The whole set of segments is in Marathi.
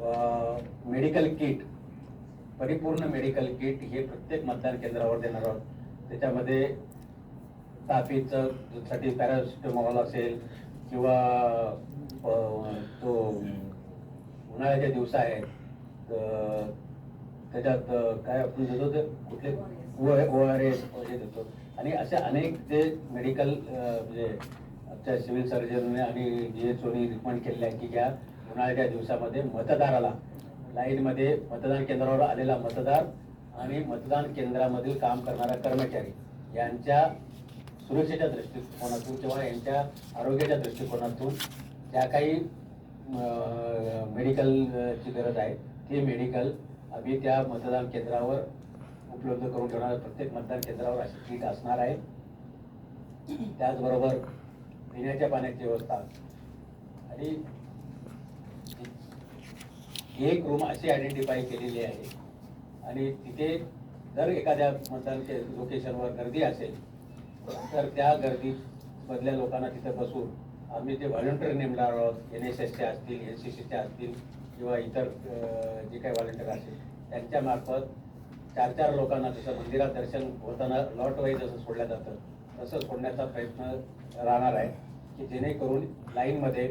मेडिकल किट परिपूर्ण मेडिकल किट हे प्रत्येक मतदान केंद्रावर देणार आहोत. त्याच्यामध्ये तापीचं साठी पॅरासिटामॉल असेल किंवा तो उन्हाळ्याचे दिवस आहेत त्याच्यात काय आपण देतो ते? कुठले? ओ आर एस हे देतो. आणि असे अनेक जे मेडिकल म्हणजे आमच्या सिव्हिल सर्जनने आणि जी एच ओनी रिकमेंड केलेले आहे की या उन्हाळ्याच्या दिवसामध्ये मतदाराला. लाईनमध्ये मतदान केंद्रावर आलेला मतदार आणि मतदान केंद्रामधील काम करणारा कर्मचारी यांच्या सुरक्षेच्या दृष्टिकोनातून किंवा यांच्या आरोग्याच्या दृष्टिकोनातून ज्या काही मेडिकलची गरज आहे ते मेडिकल आम्ही त्या मतदान केंद्रावर उपलब्ध करून ठेवणार. प्रत्येक मतदान केंद्रावर अशी किट असणार आहे. त्याचबरोबर पिण्याच्या पाण्याची व्यवस्था. आणि एक रूम अशी आयडेंटिफाय केलेली आहे. आणि तिथे जर एखाद्या मतदान लोकेशनवर गर्दी असेल तर त्या गर्दी मधल्या लोकांना तिथे बसून आम्ही ते व्हॉलेंटियर नेमणार आहोत एन एस एसचे असतील एन सी सीचे असतील किंवा इतर जे काही व्हॉलेंटियर असतील त्यांच्यामार्फत चार चार लोकांना जसं मंदिरात दर्शन होताना लॉट वाईज जसं सोडलं जातं तसं सोडण्याचा प्रयत्न राहणार आहे की जेणेकरून लाईनमध्ये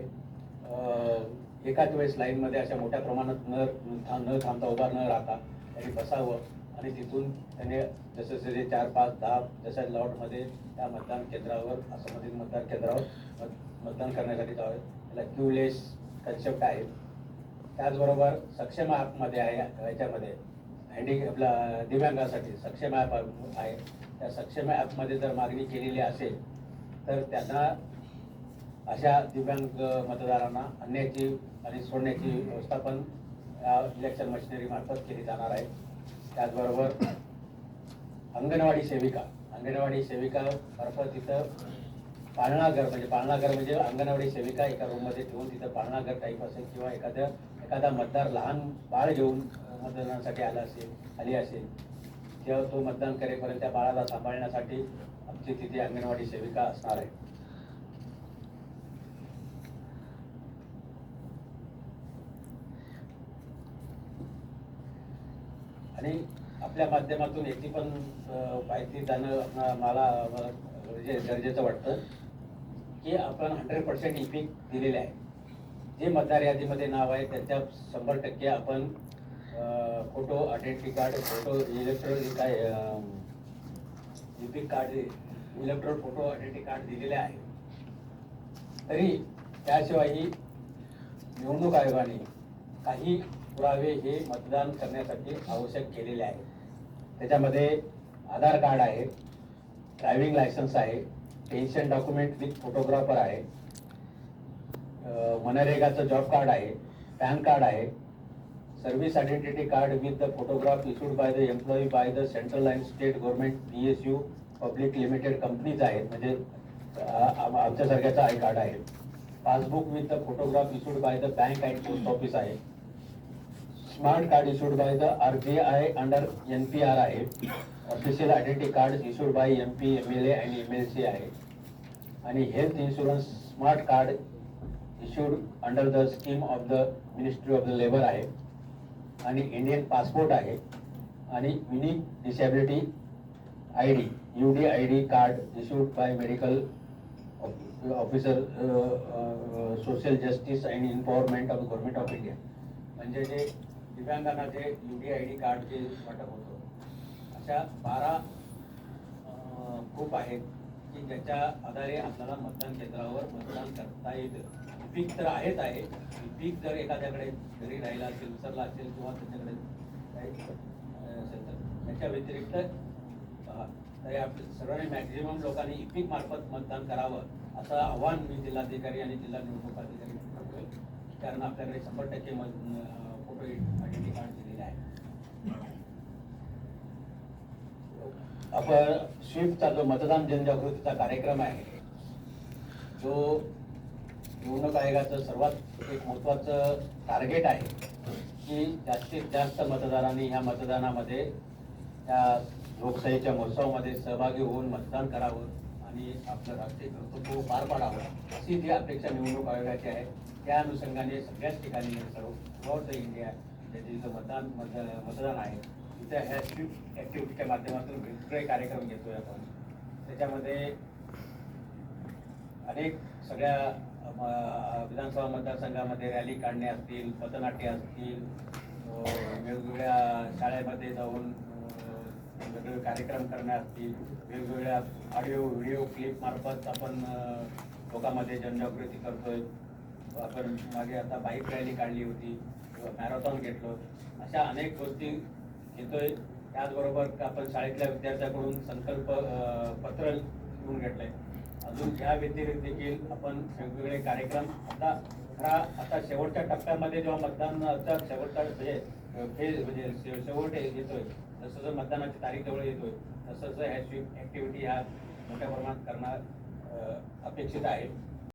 एकाच वेळेस लाईनमध्ये अशा मोठ्या प्रमाणात न थांब न थांबता उभा न राहता त्यांनी बसावं आणि तिथून त्याने जसं जसे चार पाच दहा जशा लॉटमध्ये त्या मतदान केंद्रावर संबंधित मतदान केंद्रावर मत- मतदान करण्यासाठी जावं. त्याला क्यूलेस कन्सेप्ट आहे. त्याचबरोबर सक्षम ॲपमध्ये आहे ह्याच्यामध्ये हँडी आपला दिव्यांगासाठी सक्षम ॲप आहे. त्या सक्षम ॲपमध्ये जर मागणी केलेली असेल तर त्यांना अशा दिव्यांग मतदारांना आणण्याची आणि सोडण्याची व्यवस्था पण या इलेक्शन मशिनरी मार्फत केली जाणार आहे. त्याचबरोबर अंगणवाडी सेविका अंगणवाडी सेविका मार्फत तिथं पाळणाघर म्हणजे पाळणाघर म्हणजे अंगणवाडी सेविका एका रूममध्ये ठेवून तिथं पाळणाघर टाईप असेल किंवा एखाद्या एखादा मतदार लहान बाळ घेऊन मतदानासाठी आला असेल आली असेल तेव्हा तो मतदान करेपर्यंत त्या बाळाला सांभाळण्यासाठी आमची तिथे अंगणवाडी सेविका असणार आहे. आणि आपल्या माध्यमातून याची पण माहिती जाणं मला म्हणजे गरजेचं वाटतं की आपण हंड्रेड पर्सेंट इपिक दिलेले आहे. जे मतदार यादीमध्ये नाव आहे त्यांच्या शंभर टक्के आपण photo identity card photo electronic काय EPIC card electronic photo identity card दिलेले आहे. तरी त्याशिवायही निवडणूक आयोगाने काही पुरावे हे मतदान करण्यासाठी आवश्यक केलेले आहे त्याच्यामध्ये आधार कार्ड आहे ड्रायव्हिंग लायसन्स आहे पेन्शन डॉक्युमेंट विथ फोटोग्राफर आहे मनरेगाचं जॉब कार्ड आहे पॅन कार्ड आहे service identity card with the photograph issued by the employee by the central and state government P S U public limited companies आहेत म्हणजे आमच्यासारख्याचं आय कार्ड आहे. Passbook with the photograph issued by the bank and post office आहे. Smart card issued by the R B I under N P R आहे. Official identity card issued by M P M L A and M L C आहे. आणि health insurance smart card issued under the scheme of the ministry of the labour आहे. आणि इंडियन पासपोर्ट आहे. आणि unique disability I D U D I D card issued by medical officer social justice and informant of government of India म्हणजे जे दिव्यांगांना जे U D I D card जे वाटप होतं अशा बारा ग्रुप आहेत की ज्याच्या आधारे आपल्याला मतदान केंद्रावर मतदान करता येतं. पीक तर आहेच आहे. पीक जर एखाद्याकडे घरी राहिला असेल विसरला असेल किंवा त्याच्याकडे काही असेल तर त्याच्या व्यतिरिक्त तरी आपल्या सर्वांनी मॅक्झिमम लोकांनी इपिक मार्फत मतदान करावं असं आव्हान मी जिल्हाधिकारी आणि जिल्हा निवडणूक अधिकारी करतोय. कारण आपल्याकडे शंभर टक्के मत आपण स्विफ्टचा जो मतदान जनजागृतीचा कार्यक्रम आहे जो निवडणूक आयोगाचं सर्वात एक महत्वाचं टार्गेट आहे की जास्तीत जास्त मतदारांनी ह्या मतदानामध्ये त्या लोकशाहीच्या महोत्सवामध्ये सहभागी होऊन मतदान करावं आणि आपलं राष्ट्रीय कर्तृत्व पार पाडावं अशी जी अपेक्षा निवडणूक आयोगाची आहे त्या अनुषंगाने सगळ्याच ठिकाणी सर्व थ्रुआउट द इंडिया ज्याचे जिथं मतदान मत- मतदान आहे तिथं ह्या स्वीप ॲक्टिव्हिटीच्या माध्यमातून वेगवेगळे कार्यक्रम घेतोय आपण. त्याच्यामध्ये अनेक सगळ्या विधानसभा मतदारसंघामध्ये रॅली काढणे असतील पथनाट्य असतील वेगवेगळ्या शाळेमध्ये जाऊन वेगवेगळे कार्यक्रम करणे असतील वेगवेगळ्या ऑडिओ व्हिडिओ क्लिप मार्फत आपण लोकांमध्ये जनजागृती करतोय. आपण मागे आता बाईक रॅली काढली होती किंवा मॅरेथॉन घेतलं अशा अनेक गोष्टी घेतोय. त्याचबरोबर आपण शाळेतल्या विद्यार्थ्याकडून संकल्प पत्र लिहून घेतलंय. अजून या व्यतिरिक्त देखील आपण वेगवेगळे कार्यक्रम आता खरा आता शेवटच्या टप्प्यामध्ये जेव्हा मतदानाचा शेवटचा म्हणजे फेज म्हणजे शे- शेवट येतोय जसं जसं मतदानाची तारीख जवळ येतोय तसं ह्या स्वीप ॲक्टिव्हिटी ह्या मोठ्या प्रमाणात करणार अपेक्षित आहे.